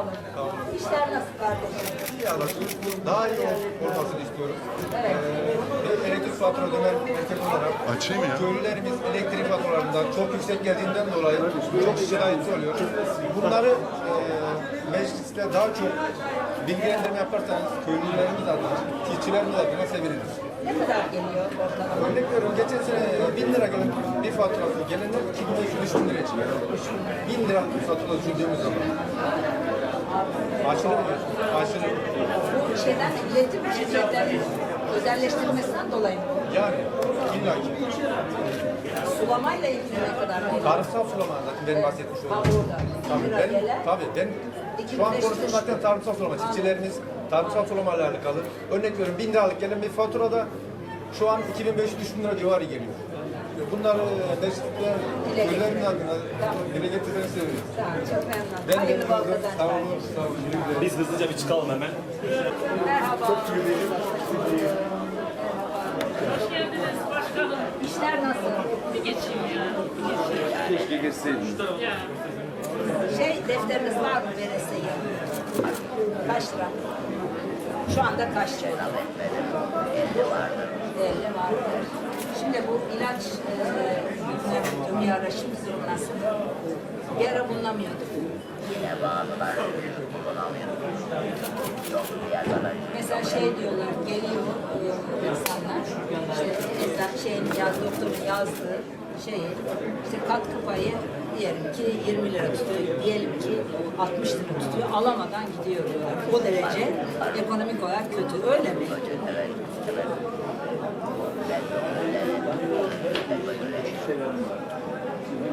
olun. İşler nasıl kardeşim? İyi anlaşılır. Daha iyi ol- olmasını istiyoruz. Evet. Ee, elektrik fatura ödemen erkek olarak Açayım ya. köylülerimiz elektrik faturalarından çok yüksek geldiğinden dolayı çok şikayetçi oluyor. Bunları e, mecliste daha çok bilgilendirme yaparsanız köylülerimiz adına, çiftçilerimiz adına seviniriz. Ne kadar geliyor ortalama? Örnek veriyorum geçen sene 1000 lira gelen bir faturası gelenler 2500 liraya çıkıyor. 1000 lira fatura düşündüğümüz zaman. Aşırı bir aşırı. Bu şeyden iletim şirketlerin özelleştirilmesinden dolayı mı? Yani illa ki. Sulamayla ilgili ne kadar? Tarımsal sulama zaten benim bahsetmiş Ha olduğum. burada. Tabii Lira ben, tabii ben şu an konuştuğum zaten tarımsal sulama. Çiftçilerimiz tarımsal sulama ile alakalı. Örnek veriyorum 1000 liralık gelen bir faturada şu an 2500-3000 lira civarı geliyor. Bunları mecliste Dile köylerimin adına dile getirmeni seviyorum. Sağ ol, çok memnun. Ben Hayırlı bol de sağ olun, sağ olun. Biz hızlıca bir çıkalım hemen. Merhaba. Hoş geldiniz başkanım. İşler nasıl? Bir geçeyim ya. Keşke geçseydim. Ya. Şey defteriniz var mı veresiye? Kaç lira? Şu anda kaç lira? 50 vardır. 50 vardır. Şimdi bu ilaç e, bir ara şimdi nasıl? Bir ara bulunamıyorduk. Yine bağlılar kullanamıyor. Yok piyasalar. Mesela şey diyorlar, geliyor insanlar, işte eczan şeyin yaz, doktorun yazdığı şeyi, işte katkı payı diyelim ki 20 lira tutuyor, diyelim ki 60 lira tutuyor, alamadan gidiyor diyorlar. O derece ekonomik olarak kötü, öyle mi? Evet, evet. Ben de öyle.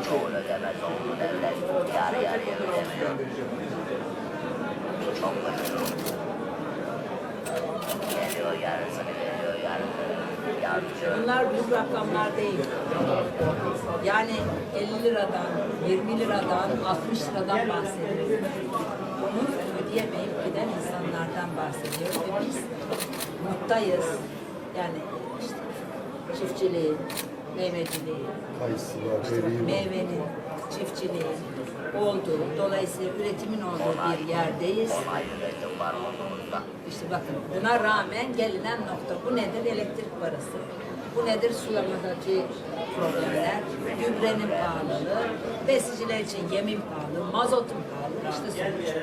Çoğu ödemez oldu derler. Yarı yarıya ödemiyor. Çok başarılı. Geliyor yarısını. Yardımcı. Bunlar büyük rakamlar değil. Yani 50 liradan, 20 liradan, 60 liradan bahsediyoruz. Bunu ödeyemeyip giden insanlardan bahsediyoruz ve biz muttayız. Yani işte eriği var. meyvenin, çiftçiliğin olduğu, dolayısıyla üretimin olduğu bir yerdeyiz. İşte bakın buna rağmen gelinen nokta bu nedir? Elektrik parası. Bu nedir? Sulamadaki problemler, gübrenin pahalılığı, besiciler için yemin pahalı, mazotun pahalı. İşte sonuç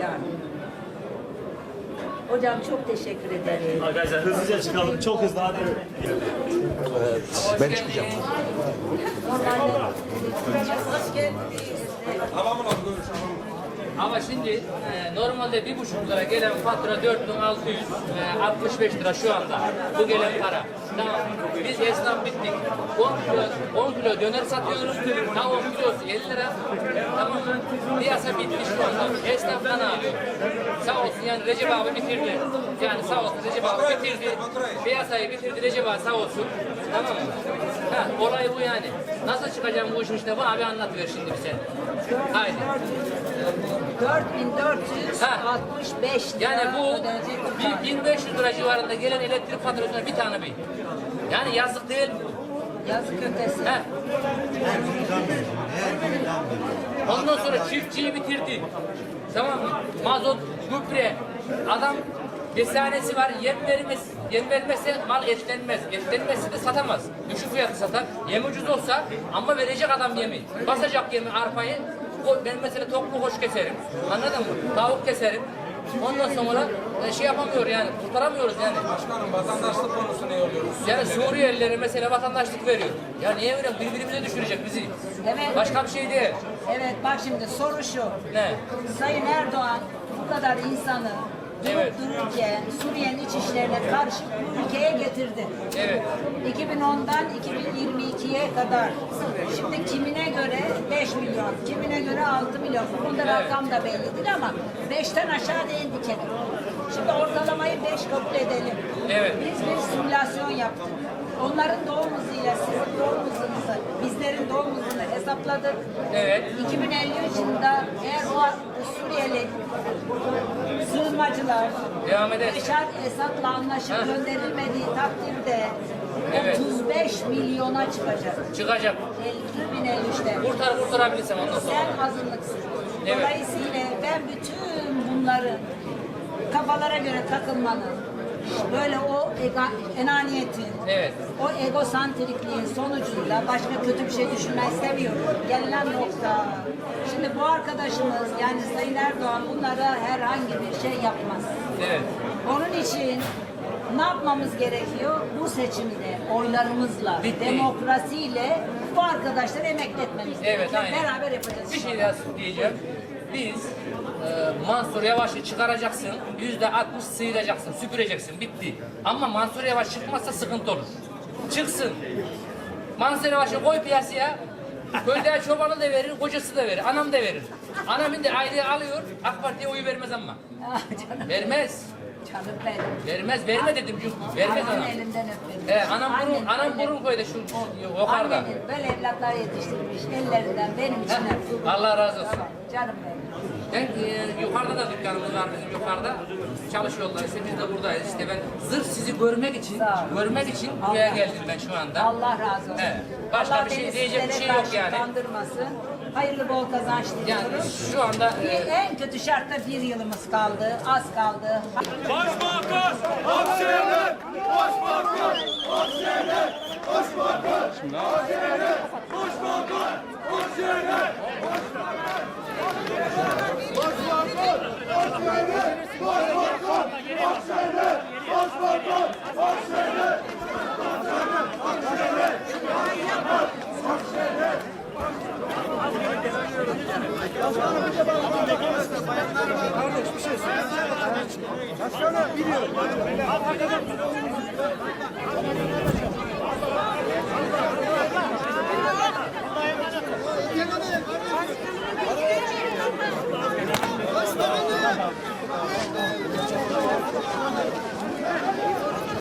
yani. Hocam çok teşekkür ederim. Arkadaşlar hızlıca çıkalım. Çok hızlı hadi. Ben çıkacağım. Ama şimdi e, normalde bir buçuk lira gelen fatura 4665 lira şu anda. Bu gelen para. Tamam. Biz esnaf bittik. 10 kilo, 10 kilo döner satıyoruz. Tavuk kilosu 50 lira. Tamam? Piyasa bitti şu anda. Esnaftan abi. Sağ olsun yani Recep abi bitirdi. Yani sağ olsun Recep abi bitirdi. Piyasayı bitirdi Recep abi sağ olsun. Tamam mı? Ha, olay bu yani. Nasıl çıkacağım bu işin içine? Bu abi anlatıver şimdi bize. Haydi. 4465 lira Yani bu ödenecek bir 1500 lira civarında gelen elektrik faturasına bir tane bir. Yani yazık değil mi? Yazık ötesi. He. Ondan sonra çiftçiyi bitirdi. Tamam mı? Mazot, gübre. Adam besanesi var, yem vermez. Yem vermezse mal etlenmez. Etlenmezse de satamaz. Düşük fiyatı satar. Yem ucuz olsa ama verecek adam yemi. Basacak yemi arpayı. Ben mesela toplu hoş keserim. Anladın mı? Tavuk keserim. Ondan sonra e, şey yapamıyor yani, kurtaramıyoruz yani. Başkanım vatandaşlık konusunu yoruyoruz. Yani Suriyelilere mesela vatandaşlık veriyor. Ya niye veriyor? Birbirimize düşürecek bizi. Evet. Başka bir şey değil. Evet bak şimdi soru şu. Ne? Sayın Erdoğan bu kadar insanı durup Evet. dururken Suriye'nin iç işlerine karışıp bu ülkeye getirdi. Evet. 2010'dan 2022'ye kadar. Şimdi kimine göre 5 milyon, kimine göre 6 milyon. Bunda rakam da bellidir ama 5'ten aşağı değil bir kere. Şimdi ortalamayı 5 kabul edelim. Evet. Biz bir simülasyon yaptık. Onların doğum hızıyla sizin doğum hızınızı, bizlerin doğum hızını hesapladık. Evet. 2053 yılında eğer o Suriyeli sığınmacılar Devam edelim. Beşar Esad'la anlaşıp gönderilmediği takdirde Evet. 35 milyona çıkacak. Çıkacak. 2053'te. Kurtar kurtarabilirsem ondan sonra. Sen azınlıksın. Evet. Dolayısıyla ben bütün bunların kafalara göre takılmanın, böyle o ega- enaniyetin, Evet. o egosantrikliğin sonucunda başka kötü bir şey düşünmek istemiyorum. Gelinen nokta. Şimdi bu arkadaşımız yani Sayın Erdoğan bunlara herhangi bir şey yapmaz. Evet. Onun için ne yapmamız gerekiyor? Bu seçimde oylarımızla, Bitti. demokrasiyle bu arkadaşları emekli etmemiz Evet, gerekiyor. aynen. Beraber yapacağız. Bir şey daha diyeceğim. Biz e, Mansur Yavaş'ı çıkaracaksın, yüzde 60 sıyıracaksın, süpüreceksin, bitti. Ama Mansur Yavaş çıkmazsa sıkıntı olur. Çıksın. Mansur Yavaş'ı koy piyasaya, köyde çobanı da verir, kocası da verir, anam da verir. Anamın da aileyi alıyor, AK Parti'ye oyu vermez ama. Ah, canım, Vermez. Canım benim. Vermez, verme dedim çünkü. Vermez anam. elinden öperim. He, anam burun, anam burun koydu şu yukarıda. Annemin böyle evlatlar yetiştirmiş ellerinden benim için öptüm. Allah razı olsun. Canım benim. Ben e, yukarıda da dükkanımız var bizim yukarıda. Çalışıyorlar işte biz de buradayız. İşte ben sırf sizi görmek için, görmek için buraya geldim ben şu anda. Allah razı olsun. Evet. Başka Allah bir şey beni diyecek bir şey yok yani. Kandırmasın. Hayırlı bol kazanç Yani diliyorum. şu anda e, en kötü şartta bir yılımız kaldı, az kaldı. Başbakan Akşener! Başbakan Akşener! Başbakan Akşener! Başkanım.